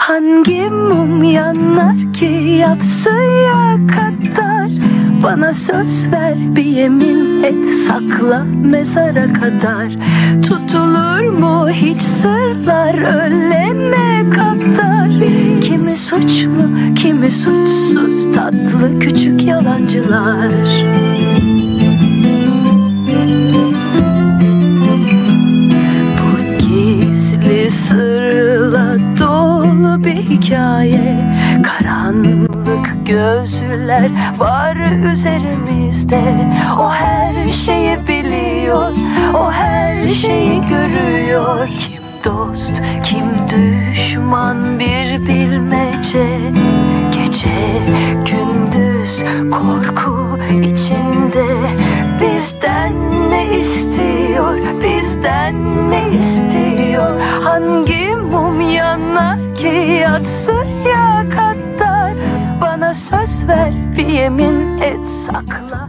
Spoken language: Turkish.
Hangi mum yanar ki yatsıya kadar Bana söz ver bir yemin et sakla mezara kadar. Tutulur mu hiç sırlar ölene kadar? Kimi suçlu kimi suçsuz tatlı küçük yalancılar hikaye. Karanlık gözler var üzerimizde. O her şeyi biliyor, o her şeyi görüyor. Kim dost, kim düşman bir bilmece. Gece gündüz korku içinde. Bizden ne istiyor, bizden ne istiyor? Hangi mum yanar ki yatsıya kadar Bana söz ver bir yemin et sakla